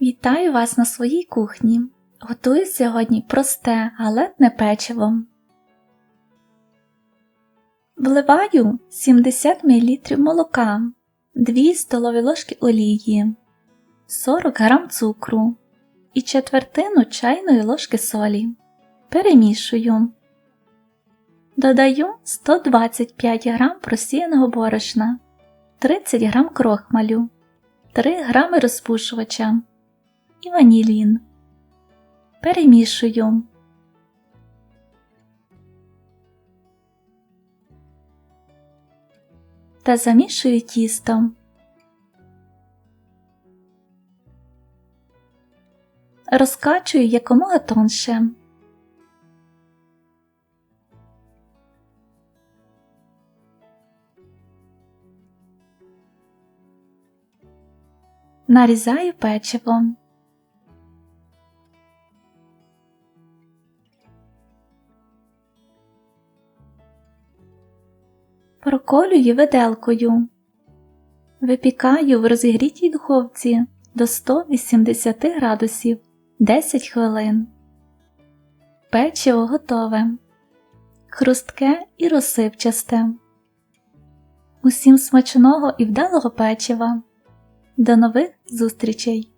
Вітаю вас на своїй кухні. Готую сьогодні просте галетне печиво. Вливаю 70 мл молока, 2 столові ложки олії, 40 г цукру і четвертину чайної ложки солі. Перемішую. Додаю 125 г просіяного борошна, 30 г крохмалю, 3 г розпушувача і ванілін. Перемішую. Та замішую тісто. Розкачую якомога тонше. Нарізаю печиво. Проколюю виделкою. Випікаю в розігрітій духовці до 180 градусів 10 хвилин. Печиво готове. Хрустке і розсипчасте. Усім смачного і вдалого печива. До нових зустрічей!